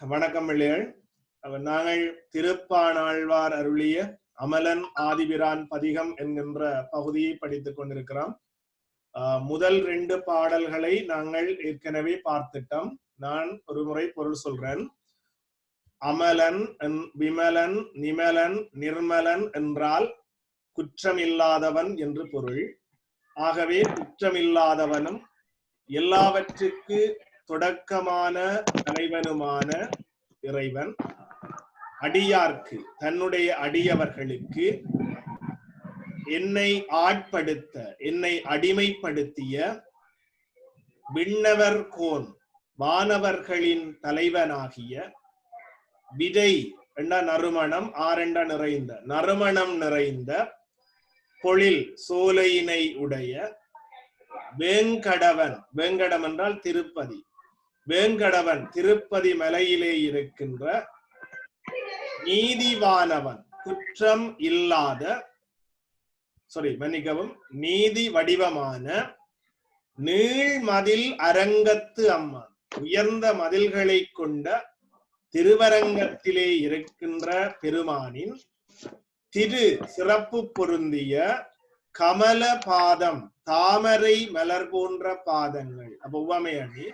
வணக்கம் பிள்ளைகள் நாங்கள் திருப்பானாழ்வார் அருளிய அமலன் ஆதிபிரான் பதிகம் என்கின்ற பகுதியை படித்துக் கொண்டிருக்கிறோம். ஆஹ் முதல் ரெண்டு பாடல்களை நாங்கள் ஏற்கனவே பார்த்துட்டோம். நான் ஒரு முறை பொருள் சொல்றேன். அமலன் என்- விமலன் நிமலன் நிர்மலன் என்றால் குற்றமில்லாதவன் என்று பொருள். ஆகவே குற்றமில்லாதவனும் எல்லாவற்றுக்கு தொடக்கமான தலைவனுமான இறைவன் அடியார்க்கு தன்னுடைய அடியவர்களுக்கு என்னை ஆட்படுத்த என்னை அடிமைப்படுத்திய விண்ணவர் கோன் வானவர்களின் தலைவனாகிய விதை என்ற நறுமணம் ஆரெண்டா நிறைந்த நறுமணம் நிறைந்த பொழில் சோலையினை உடைய வேங்கடவன் வேங்கடம் என்றால் திருப்பதி. வேங்கடவன் திருப்பதி மலையிலே இருக்கின்ற நீதிவானவன் குற்றம் இல்லாத சாரி மன்னிக்கவும் நீதி வடிவமான நீள்மதில் அரங்கத்து அம்மா உயர்ந்த மதில்களை கொண்ட திருவரங்கத்திலே இருக்கின்ற பெருமானின் திரு சிறப்பு பொருந்திய கமல பாதம் தாமரை மலர் போன்ற பாதங்கள். அப்ப உவமையணி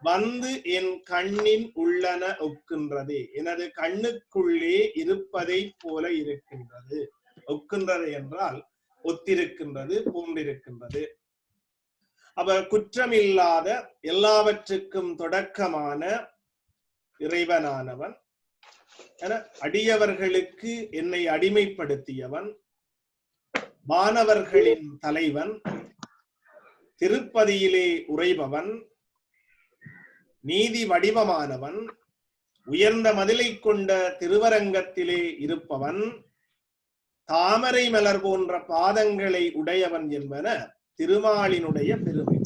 வந்து என் கண்ணின் உள்ளன ஒக்கின்றது. எனது கண்ணுக்குள்ளே இருப்பதை போல இருக்கின்றது. ஒக்கின்றது என்றால் ஒத்திருக்கின்றது பூண்டிருக்கின்றது. அப்ப குற்றமில்லாத எல்லாவற்றுக்கும் தொடக்கமான இறைவனானவன். அடியவர்களுக்கு என்னை அடிமைப்படுத்தியவன். மாணவர்களின் தலைவன். திருப்பதியிலே உறைபவன். நீதி வடிவமானவன் உயர்ந்த மதிலை கொண்ட திருவரங்கத்திலே இருப்பவன் தாமரை மலர் போன்ற பாதங்களை உடையவன் என்பன திருமாலினுடைய பெருமை.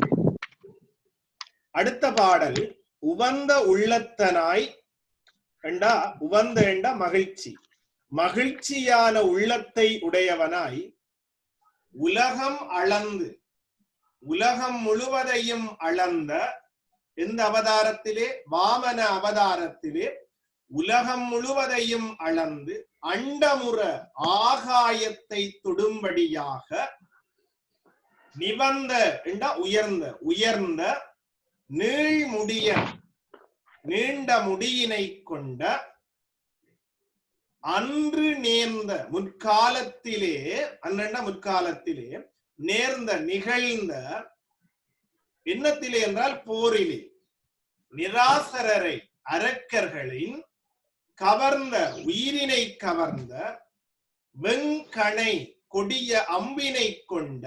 அடுத்த பாடல் உவந்த உள்ளத்தனாய் கண்டா உவந்த என்ற மகிழ்ச்சி. மகிழ்ச்சியான உள்ளத்தை உடையவனாய் உலகம் அளந்து உலகம் முழுவதையும் அளந்த எந்த அவதாரத்திலே வாமன அவதாரத்திலே உலகம் முழுவதையும் அளந்து அண்டமுற ஆகாயத்தை தொடும்படியாக நிபந்த என்றா உயர்ந்த உயர்ந்த நீழ்முடிய நீண்ட முடியினை கொண்ட அன்று நேர்ந்த முற்காலத்திலே அன்றண்ட முற்காலத்திலே நேர்ந்த நிகழ்ந்த என்னத்திலே என்றால் போரிலே. நிராசரரை அரக்கர்களின் கவர்ந்த உயிரினை கவர்ந்த வெங்கணை கொடிய அம்பினை கொண்ட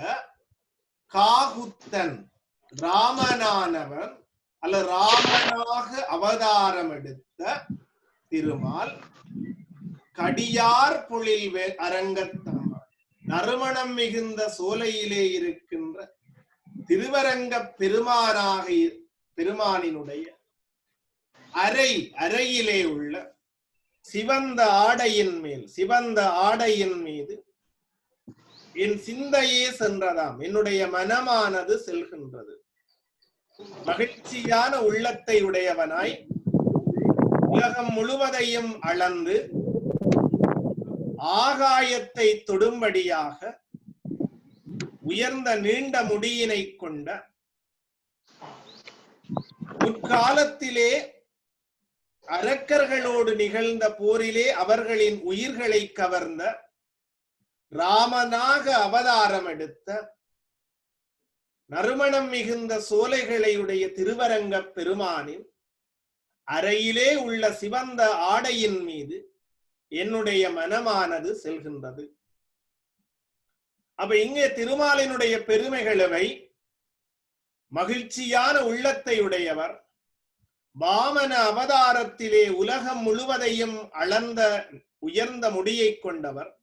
காகுத்தன் ராமனானவன் அல்ல ராமனாக அவதாரம் எடுத்த திருமால் கடியார் பொழில் வே- அரங்கத்தம்மாள். நறுமணம் மிகுந்த சோலையிலே இருக்கின்ற திருவரங்க பெருமானாக பெருமானினுடைய அறை அறையிலே உள்ள சிவந்த ஆடையின் மேல் சிவந்த ஆடையின் மீது என் சிந்தையே சென்றதாம். என்னுடைய மனமானது செல்கின்றது. மகிழ்ச்சியான உள்ளத்தை உடையவனாய் உலகம் முழுவதையும் அளந்து ஆகாயத்தை தொடும்படியாக உயர்ந்த நீண்ட முடியினை கொண்ட முற்காலத்திலே அரக்கர்களோடு நிகழ்ந்த போரிலே அவர்களின் உயிர்களை கவர்ந்த ராமனாக அவதாரம் எடுத்த நறுமணம் மிகுந்த சோலைகளையுடைய திருவரங்க பெருமானின் அறையிலே உள்ள சிவந்த ஆடையின் மீது என்னுடைய மனமானது செல்கின்றது. அப்ப இங்கே திருமாலினுடைய பெருமைகளவை மகிழ்ச்சியான உள்ளத்தை உடையவர். வாமன அவதாரத்திலே உலகம் முழுவதையும் அளந்த உயர்ந்த முடியை கொண்டவர்.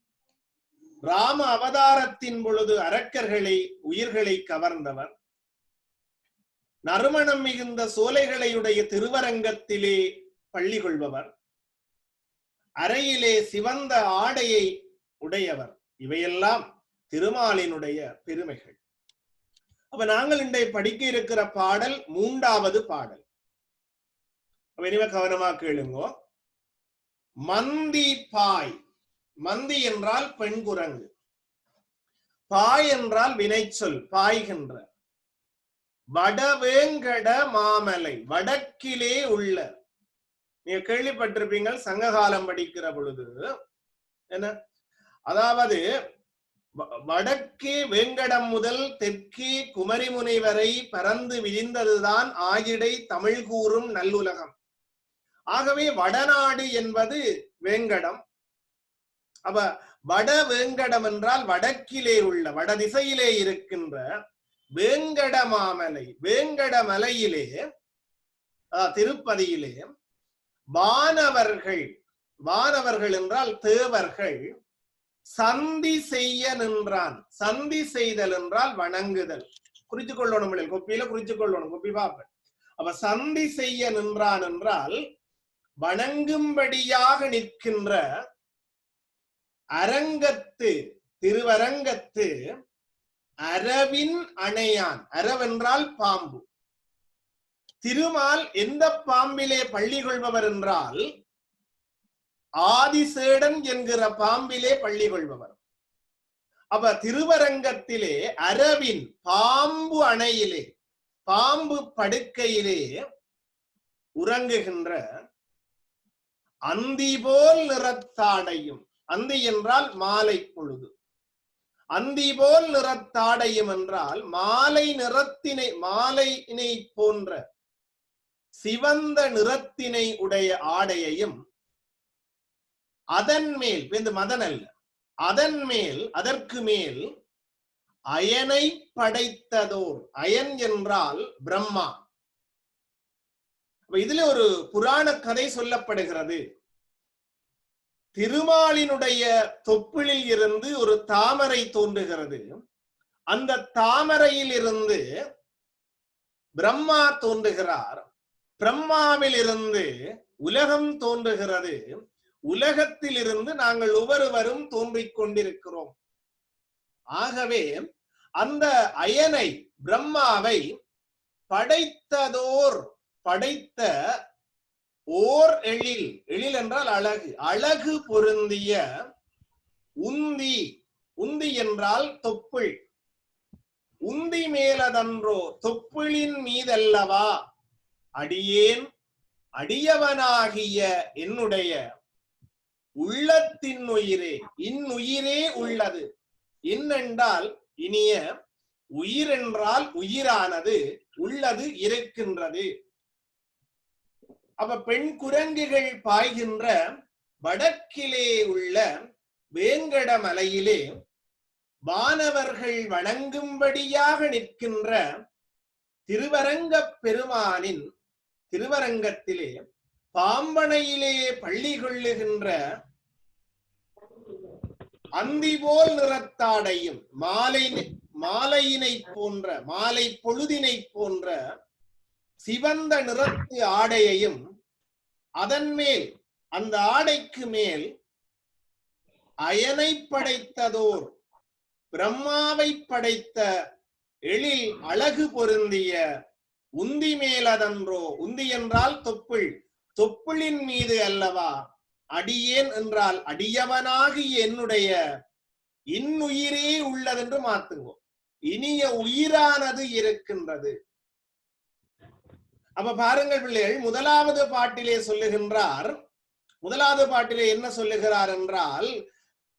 ராம அவதாரத்தின் பொழுது அரக்கர்களை உயிர்களை கவர்ந்தவர். நறுமணம் மிகுந்த சோலைகளையுடைய திருவரங்கத்திலே பள்ளி கொள்பவர். அறையிலே சிவந்த ஆடையை உடையவர். இவையெல்லாம் திருமாலினுடைய பெருமைகள். அப்ப நாங்கள் இன்றை படிக்க இருக்கிற பாடல் மூன்றாவது பாடல். இனிமே கவனமா கேளுங்கோ மந்தி பாய் மந்தி என்றால் பெண் குரங்கு பாய் என்றால் வினைச்சொல் பாய்கின்ற வடவேங்கட மாமலை வடக்கிலே உள்ள நீங்க கேள்விப்பட்டிருப்பீங்கள் சங்ககாலம் படிக்கிற பொழுது என்ன அதாவது வ- வடக்கே வேங்கடம் முதல் தெற்கே குமரிமுனை வரை பறந்து விரிந்ததுதான் ஆயிடை தமிழ் கூறும் நல்லுலகம் ஆகவே வடநாடு என்பது வேங்கடம். அப்ப வட வேங்கடம் என்றால் வடக்கிலே உள்ள வட திசையிலே இருக்கின்ற வேங்கட மாமலை வேங்கட மலையிலே திருப்பதியிலே வானவர்கள் வானவர்கள் என்றால் தேவர்கள் சந்தி செய்ய நின்றான். சந்தி செய்தல் என்றால் வணங்குதல். குறித்து கொள்ளணும் கொப்பியில குறித்து கொள்ளணும் கொப்பி பாப்பன். அப்ப சந்தி செய்ய நின்றான் என்றால் வணங்கும்படியாக நிற்கின்ற அரங்கத்து திருவரங்கத்து அரவின் அணையான். அரவென்றால் பாம்பு. திருமால் எந்த பாம்பிலே பள்ளி கொள்பவர் என்றால் ஆதிசேடன் என்கிற பாம்பிலே பள்ளி கொள்பவர். அப்ப திருவரங்கத்திலே அரவின் பாம்பு அணையிலே பாம்பு படுக்கையிலே உறங்குகின்ற அந்தி போல் நிறத்தாடையும் அந்தி என்றால் மாலை பொழுது. அந்தி போல் நிறத்தாடையும் என்றால் மாலை நிறத்தினை மாலையினை போன்ற சிவந்த நிறத்தினை உடைய ஆடையையும் அதன் மேல் இந்த மதன் அல்ல. அதன் மேல் அதற்கு மேல் அயனை படைத்ததோர். அயன் என்றால் பிரம்மா. அப்ப இதுல ஒரு புராண கதை சொல்லப்படுகிறது. திருமாலினுடைய தொப்புளில் இருந்து ஒரு தாமரை தோன்றுகிறது. அந்த தாமரையில் இருந்து பிரம்மா தோன்றுகிறார். பிரம்மாவில் இருந்து உலகம் தோன்றுகிறது. உலகத்தில் இருந்து நாங்கள் ஒவ்வொருவரும் தோன்றிக் கொண்டிருக்கிறோம். ஆகவே அந்த அயனை பிரம்மாவை படைத்ததோர் படைத்த ஓர் எழில். எழில் என்றால் அழகு. அழகு பொருந்திய உந்தி. உந்தி என்றால் தொப்புள். உந்தி மேலதன்றோ தொப்புளின் மீதல்லவா? அடியேன் அடியவனாகிய என்னுடைய உள்ளத்தின் உயிரே இன்னுயிரே உள்ளது. என்னென்றால் இனிய உயிர் என்றால் உயிரானது உள்ளது இருக்கின்றது. அப்ப பெண் குரங்குகள் பாய்கின்ற வடக்கிலே உள்ள வேங்கட மலையிலே வானவர்கள் வணங்கும்படியாக நிற்கின்ற திருவரங்கப் பெருமானின் திருவரங்கத்திலே பாம்பனையிலே பள்ளி கொள்ளுகின்ற அந்தி போல் நிறத்தாடையும் மாலை மாலையினை போன்ற மாலை பொழுதினை போன்ற சிவந்த நிறத்து ஆடையையும் அதன் மேல் அந்த ஆடைக்கு மேல் அயனை படைத்ததோர் பிரம்மாவை படைத்த எழில் அழகு பொருந்திய உந்தி மேலதன்றோ உந்தி என்றால் தொப்புள் தொப்புளின் மீது அல்லவா? அடியேன் என்றால் அடியவனாகி என்னுடைய இன்னுயிரே உள்ளதென்று மாத்துங்கோ. இனிய உயிரானது இருக்கின்றது. அப்ப பாருங்கள் பிள்ளைகள் முதலாவது பாட்டிலே சொல்லுகின்றார் முதலாவது பாட்டிலே என்ன சொல்லுகிறார் என்றால்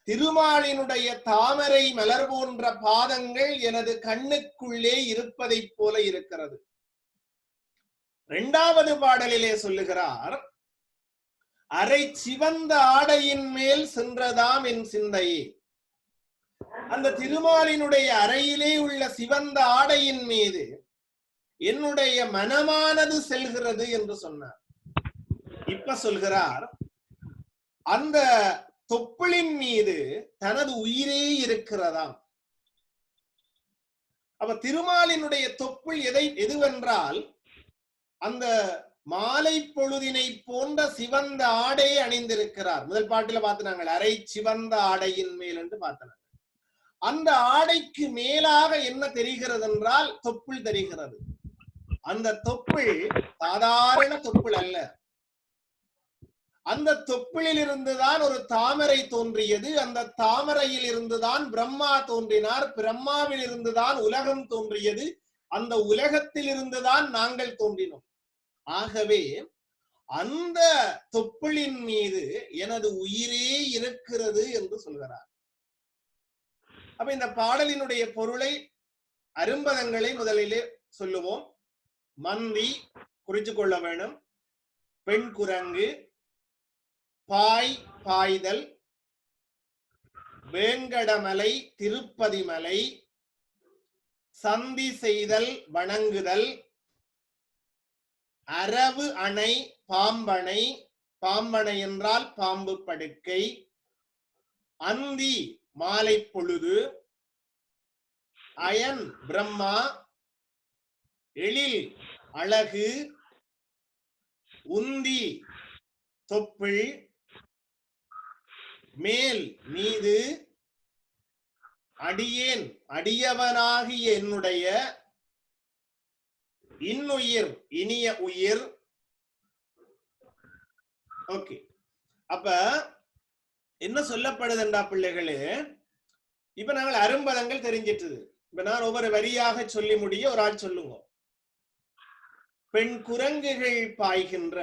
திருமாலினுடைய தாமரை மலர் போன்ற பாதங்கள் எனது கண்ணுக்குள்ளே இருப்பதைப் போல இருக்கிறது. இரண்டாவது பாடலிலே சொல்லுகிறார் அரை சிவந்த ஆடையின் மேல் சென்றதாம் என் சிந்தையே. அந்த திருமாலினுடைய அறையிலே உள்ள சிவந்த ஆடையின் மீது என்னுடைய மனமானது செல்கிறது என்று சொன்னார். இப்ப சொல்கிறார் அந்த தொப்புளின் மீது தனது உயிரே இருக்கிறதாம். அப்ப திருமாலினுடைய தொப்புள் எதை எதுவென்றால் அந்த மாலை பொழுதினை போன்ற சிவந்த ஆடையை அணிந்திருக்கிறார். முதல் பாட்டில பார்த்தினாங்க அரை சிவந்த ஆடையின் மேல் என்று பார்த்தனாங்க. அந்த ஆடைக்கு மேலாக என்ன தெரிகிறது என்றால் தொப்புள் தெரிகிறது. அந்த தொப்புள் சாதாரண தொப்புள் அல்ல. அந்த தொப்பிலில் இருந்துதான் ஒரு தாமரை தோன்றியது. அந்த தாமரையில் இருந்துதான் பிரம்மா தோன்றினார். பிரம்மாவில் இருந்துதான் உலகம் தோன்றியது. அந்த உலகத்தில் இருந்துதான் நாங்கள் தோன்றினோம். ஆகவே அந்த தொப்புளின் மீது எனது உயிரே இருக்கிறது என்று சொல்கிறார். அப்ப இந்த பாடலினுடைய பொருளை அரும்பதங்களை முதலிலே சொல்லுவோம். மந்தி குறித்து கொள்ள வேணும் பெண் குரங்கு பாய் பாய்தல் வேங்கடமலை திருப்பதிமலை சந்தி செய்தல் வணங்குதல் அரவு அணை பாம்பனை பாம்பனை என்றால் பாம்பு படுக்கை அந்தி மாலை பொழுது அயன் பிரம்மா எழில் அழகு உந்தி தொப்புள் மேல் மீது அடியேன் அடியவனாகிய என்னுடைய இன்னுயிர் இனிய உயிர். ஓகே. அப்ப என்ன சொல்லப்படுதுண்டா பிள்ளைகளே? இப்ப நாங்கள் அரும்பதங்கள் தெரிஞ்சிட்டது. இப்ப நான் ஒவ்வொரு வரியாக சொல்லி முடிய ஒரு ஆள் சொல்லுங்க. பெண் குரங்குகள் பாய்கின்ற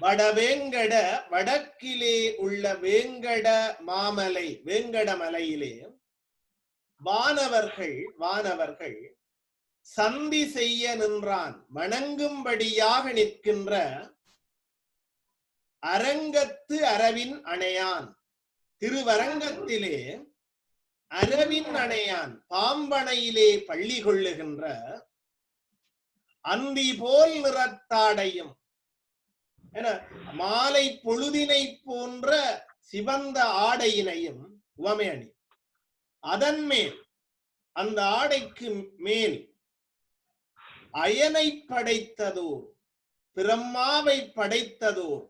வடவேங்கட வடக்கிலே உள்ள வேங்கட மாமலை வேங்கட மலையிலே வானவர்கள் வானவர்கள் சந்தி செய்ய நின்றான். வணங்கும்படியாக நிற்கின்ற அரங்கத்து அரவின் அணையான். திருவரங்கத்திலே அரவின் அணையான். பாம்பனையிலே பள்ளி கொள்ளுகின்ற அந்தி போல் நிறத்தாடையும். என மாலை பொழுதினை போன்ற சிவந்த ஆடையினையும் உவமை அணி. அதன் மேல் அந்த ஆடைக்கு மேல் அயனை படைத்ததோர் பிரம்மாவை படைத்ததோர்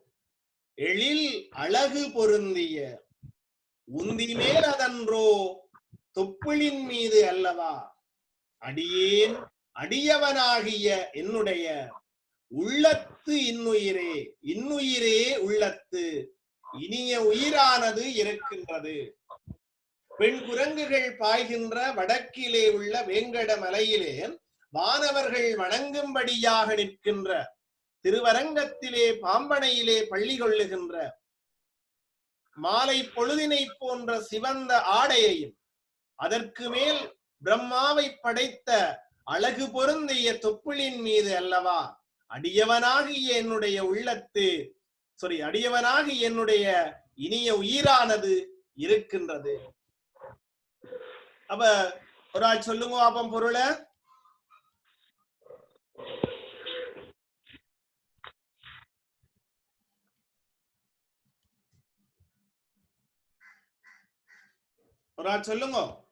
எழில் அழகு பொருந்திய உந்தி மேல் அதன்றோ தொப்புளின் மீது அல்லவா? அடியேன் அடியவனாகிய என்னுடைய உள்ளத்து இன்னுயிரே இன்னுயிரே உள்ளத்து. இனிய உயிரானது இருக்கின்றது பெண் குரங்குகள் பாய்கின்ற வடக்கிலே உள்ள வேங்கட மலையிலே வானவர்கள் வணங்கும்படியாக நிற்கின்ற திருவரங்கத்திலே பாம்பனையிலே பள்ளி கொள்ளுகின்ற மாலை பொழுதினை போன்ற சிவந்த ஆடையையும் அதற்கு மேல் பிரம்மாவை படைத்த அழகு பொருந்திய தொப்புளின் மீது அல்லவா? அடியவனாகிய என்னுடைய உள்ளத்து சாரி அடியவனாகி என்னுடைய இனிய உயிரானது இருக்கின்றது. அப்ப ஒரு ஆள் சொல்லுங்க அப்பம் பொருளை. ஒரு ஆள் சொல்லுங்க.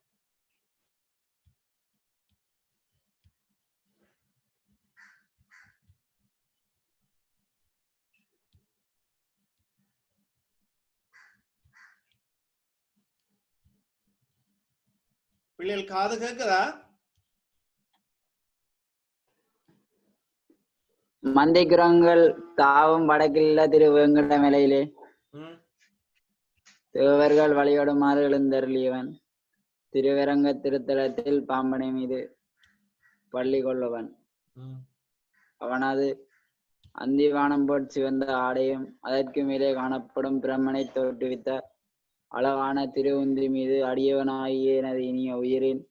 பிள்ளைகள் காது கேக்குதா? மந்தைக்குரங்கள் தாவும் வடக்கில்ல திரு வேங்கடமலையிலே ம், தேவர்கள் வழியோடுமாறு எழுந்தருளியவன். திருவரங்க திருத்தலத்தில் பாம்பனை மீது பள்ளி கொள்ளவன். அவனது அந்திவானம் போட் சிவந்த ஆடையும் அதற்கு மேலே காணப்படும் பிரம்மனை தோற்றுவித்த அழகான திருவுந்தி மீது அடியவனாகிய எனது இனிய உயிரின்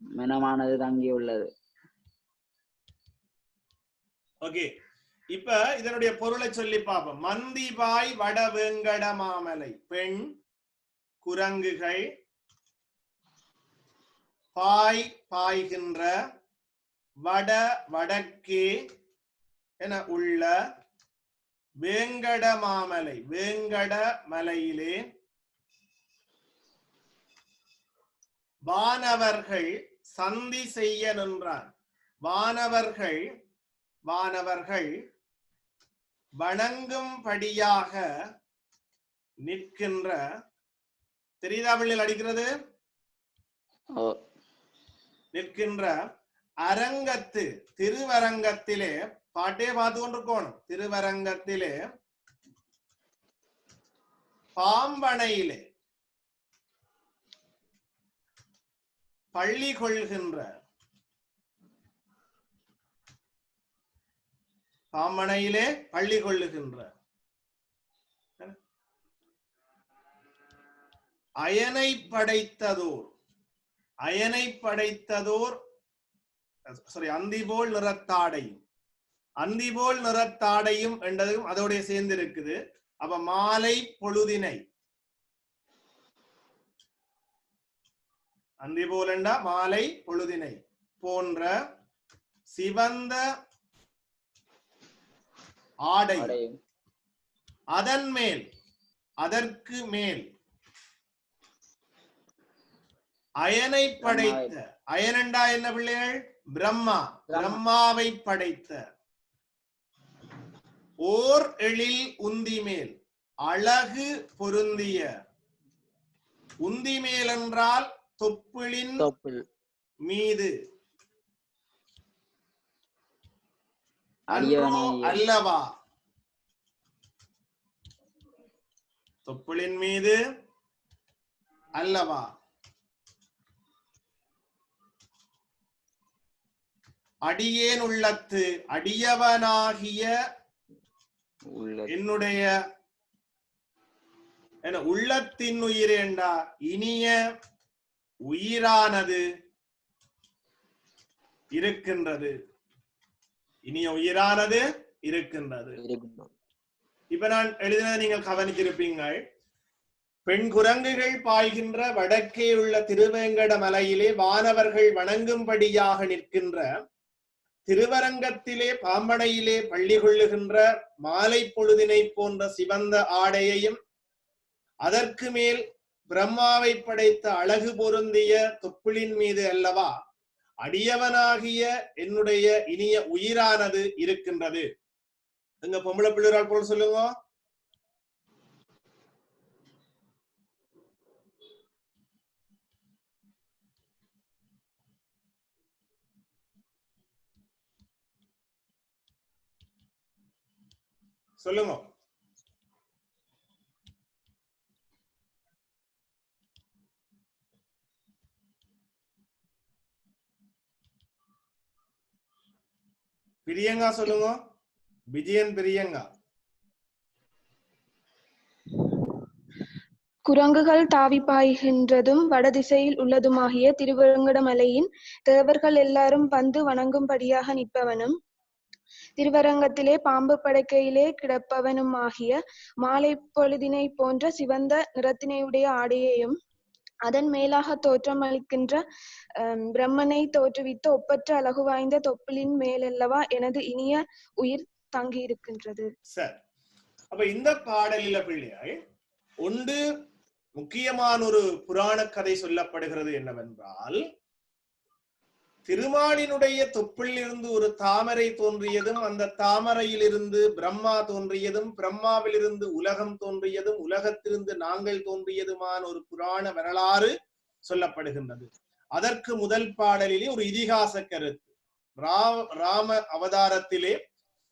மனமானது தங்கியுள்ளது ஓகே இப்ப இதனுடைய பொருளை சொல்லி பார்ப்போம். மந்திபாய் வட வெங்கட மாமலை. பெண் குரங்குகள் பாய் பாய்கின்ற வட வடக்கே என உள்ள வேங்கட மாமலை. வேங்கட மலையிலே வானவர்கள் சந்தி செய்ய நின்றார். வானவர்கள் வானவர்கள் வணங்கும்படியாக நிற்கின்ற தெரியுதா அடிக்கிறது? நிற்கின்ற அரங்கத்து திருவரங்கத்திலே பாட்டே பார்த்து கொண்டிருக்கணும். திருவரங்கத்திலே பாம்பனையிலே பள்ளி கொள்கின்ற பாம்பனையிலே பள்ளி கொள்ளுகின்ற அயனை படைத்ததோர் அயனை படைத்ததோர் சாரி அந்திபோல் நிறத்தாடையும் அந்திபோல் நிறத்தாடையும் என்றதும் அதோடைய சேர்ந்து இருக்குது அப்ப மாலை பொழுதினை அந்தி போலண்டா மாலை பொழுதினை போன்ற சிவந்த ஆடை. அதன் மேல் அதற்கு மேல். அயனை படைத்த அயனண்டா என்ன பிள்ளைகள்? பிரம்மா. பிரம்மாவை படைத்த. ஓர் எழில் உந்தி மேல் அழகு பொருந்திய. உந்தி மேல் என்றால் தொப்புளின் தொப்புள். மீது. அல்லவா? தொப்புளின் மீது அல்லவா? அடியேன் உள்ளத்து அடியவனாகிய என்னுடைய என்ன உள்ளத்தின் உயிரேண்டா இனிய உயிரானது இருக்கின்றது. இனிய உயிரானது இருக்கின்றது. இப்ப நான் எழுதினதை நீங்கள் கவனித்திருப்பீங்கள். பெண் குரங்குகள் பாய்கின்ற வடக்கே உள்ள திருவேங்கட மலையிலே வானவர்கள் வணங்கும்படியாக நிற்கின்ற திருவரங்கத்திலே பாம்பனையிலே பள்ளி கொள்ளுகின்ற மாலை பொழுதினை போன்ற சிவந்த ஆடையையும் அதற்கு மேல் பிரம்மாவை படைத்த அழகு பொருந்திய தொப்புளின் மீது அல்லவா? அடியவனாகிய என்னுடைய இனிய உயிரானது இருக்கின்றது. எங்க பொம்பளை பிள்ளைறால் போல சொல்லுங்க. சொல்லுங்க. பிரியங்கா சொல்லுங்க. விஜயன் பிரியங்கா. குரங்குகள் தாவி பாய்கின்றதும் வடதிசையில் உள்ளதுமாகிய திருவரங்கடமலையின் தேவர்கள் எல்லாரும் வந்து வணங்கும்படியாக நிற்பவனும் திருவரங்கத்திலே பாம்பு படுக்கையிலே கிடப்பவனுமாகிய மாலை பொழுதினை போன்ற சிவந்த நிறத்தினையுடைய ஆடையையும் அதன் மேலாக தோற்றமளிக்கின்ற அஹ், பிரம்மனை தோற்றுவித்த ஒப்பற்ற அழகு வாய்ந்த தொப்பிலின் மேலல்லவா எனது இனிய உயிர் தங்கி இருக்கின்றது சார். அப்ப இந்த பாடலில பிள்ளையாய் ஒன்று முக்கியமான ஒரு புராண கதை சொல்லப்படுகிறது என்னவென்றால் திருமாலினுடைய தொப்பிலிருந்து ஒரு தாமரை தோன்றியதும் அந்த தாமரையிலிருந்து பிரம்மா தோன்றியதும் பிரம்மாவிலிருந்து உலகம் தோன்றியதும் உலகத்திலிருந்து நாங்கள் தோன்றியதுமான ஒரு புராண வரலாறு சொல்லப்படுகின்றது. அதற்கு முதல் பாடலிலே ஒரு இதிகாச கருத்து. ரா- ராம அவதாரத்திலே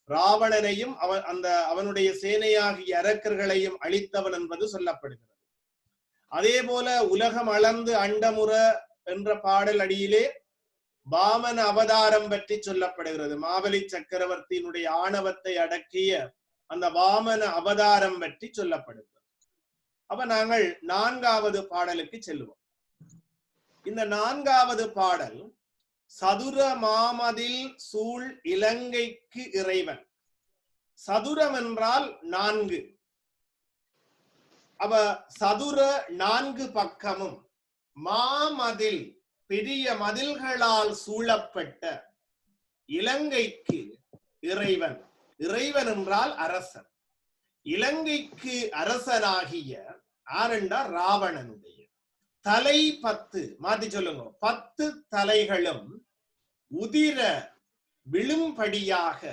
ராவணனையும் அவன் அந்த அவனுடைய சேனையாகிய அரக்கர்களையும் அழித்தவன் என்பது சொல்லப்படுகிறது. அதே போல உலகம் அளந்து அண்டமுற என்ற பாடல் அடியிலே வாமன அவதாரம் பற்றி சொல்லப்படுகிறது. மாவலி சக்கரவர்த்தியினுடைய ஆணவத்தை அடக்கிய அந்த வாமன அவதாரம் பற்றி சொல்லப்படுகிறது. அப்ப நாங்கள் நான்காவது பாடலுக்கு செல்லுவோம் இந்த நான்காவது பாடல் சதுர மாமதில் சூழ் இலங்கைக்கு இறைவன். சதுரம் என்றால் நான்கு. அவ சதுர நான்கு பக்கமும் மாமதில் பெரிய மதில்களால் சூழப்பட்ட இலங்கைக்கு இறைவன். இறைவன் என்றால் அரசன். இலங்கைக்கு அரசனாகிய ஆரண்டா ராவணனுடைய. தலை பத்து மாத்தி சொல்லுங்க. பத்து தலைகளும் உதிர விழும்படியாக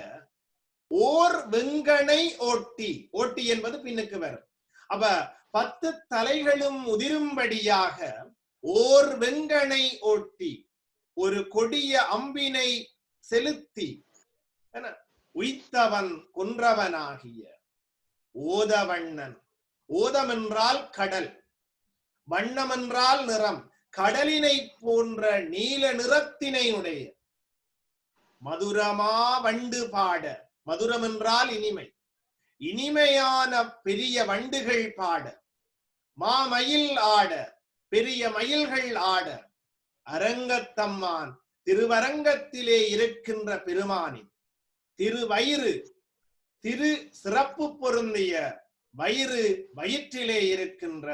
ஓர் வெங்கனை ஓட்டி. ஓட்டி என்பது பின்னுக்கு வரும். அப்ப பத்து தலைகளும் உதிரும்படியாக ஓர் வெங்கனை ஓட்டி ஒரு கொடிய அம்பினை செலுத்தி உய்த்தவன் கொன்றவனாகிய ஓதவண்ணன். ஓதம் என்றால் கடல் வண்ணம் என்றால் நிறம் கடலினை போன்ற நீல நிறத்தினை உடைய மதுரமா வண்டு பாட மதுரம் என்றால் இனிமை. இனிமையான பெரிய வண்டுகள் பாட மாமயில் ஆட பெரிய மயில்கள் ஆட அரங்கத்தம்மான் திருவரங்கத்திலே இருக்கின்ற பெருமானின் திருவயிறு திரு சிறப்பு பொருந்திய வயிறு வயிற்றிலே இருக்கின்ற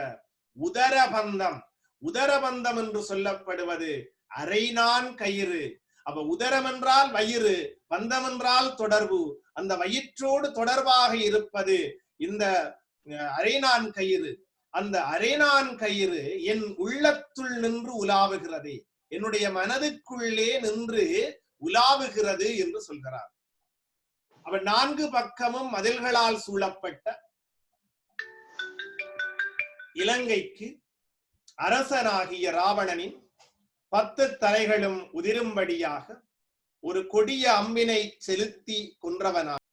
உதரபந்தம். உதரபந்தம் என்று சொல்லப்படுவது அரைநான் கயிறு. அப்ப உதரம் என்றால் வயிறு பந்தம் என்றால் தொடர்பு. அந்த வயிற்றோடு தொடர்பாக இருப்பது இந்த அரைநான் கயிறு. அந்த அரைநான் கயிறு என் உள்ளத்துள் நின்று உலாவுகிறது. என்னுடைய மனதுக்குள்ளே நின்று உலாவுகிறது என்று சொல்கிறார். அவ நான்கு பக்கமும் மதில்களால் சூழப்பட்ட இலங்கைக்கு அரசனாகிய ராவணனின் பத்து தலைகளும் உதிரும்படியாக ஒரு கொடிய அம்பினை செலுத்தி கொன்றவனாக